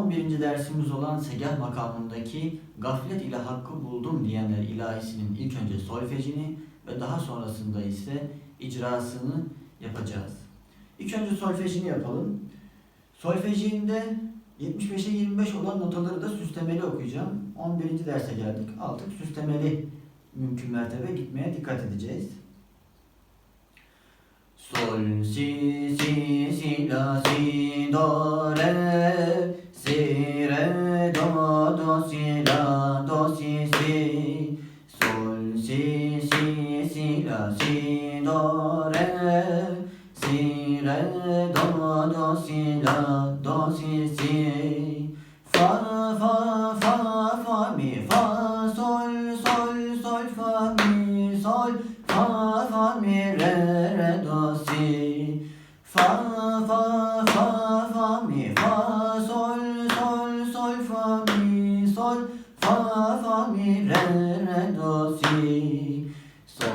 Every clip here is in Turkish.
arkadaşlar bugün 11. dersimiz olan Segah makamındaki gaflet ile hakkı buldum diyenler ilahisinin ilk önce solfejini ve daha sonrasında ise icrasını yapacağız. İlk önce solfejini yapalım. Solfejinde 75'e 25 olan notaları da süslemeli okuyacağım. 11. derse geldik. Artık süslemeli mümkün mertebe gitmeye dikkat edeceğiz. Sol, si, si, si, la, si, do, si, do, re, si, re, do, do, si, la, do, si, si. Fa, fa, fa, fa, mi, fa, sol, sol, sol, fa, mi, sol, fa, fa, mi, re, re, do, si. Fa, fa, fa, fa, mi, fa, sol, sol, sol, fa, mi, sol, fa, fa, mi, re, re, do, si.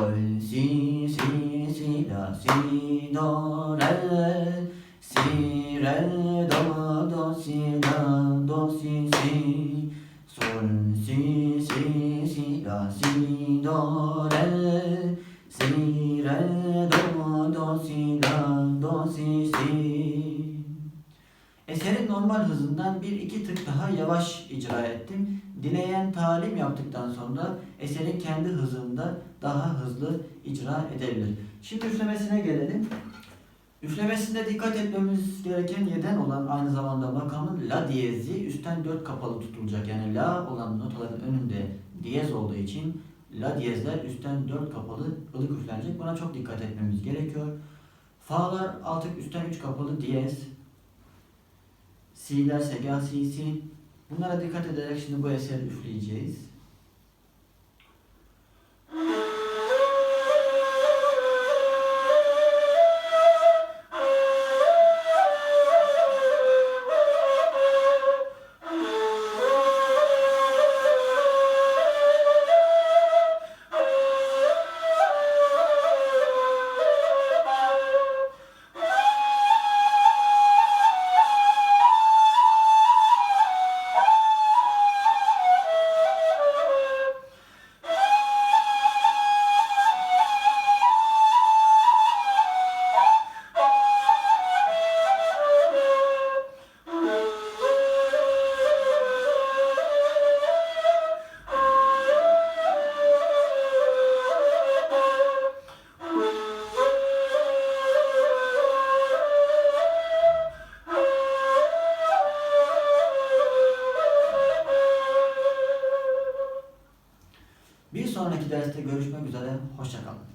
Sol, si, si, si, la, si, do, re, si, re, do, do, si, la, do, si, si. Sol, si, si, si, la, si, do, re, si, re, do, do, si, la, do, si. Normal hızından bir iki tık daha yavaş icra ettim. Dileyen talim yaptıktan sonra eserin kendi hızında daha hızlı icra edebilir. Şimdi üflemesine gelelim. Üflemesinde dikkat etmemiz gereken yeden olan aynı zamanda makamın la diyezi üstten dört kapalı tutulacak. Yani la olan notaların önünde diyez olduğu için la diyezler üstten dört kapalı ılık üflenecek. Buna çok dikkat etmemiz gerekiyor. Fa'lar artık üstten üç kapalı diyez. Si'ler segah si si. Bunlara dikkat ederek şimdi bu eseri üfleyeceğiz. Sonraki derste görüşmek üzere. Hoşçakalın.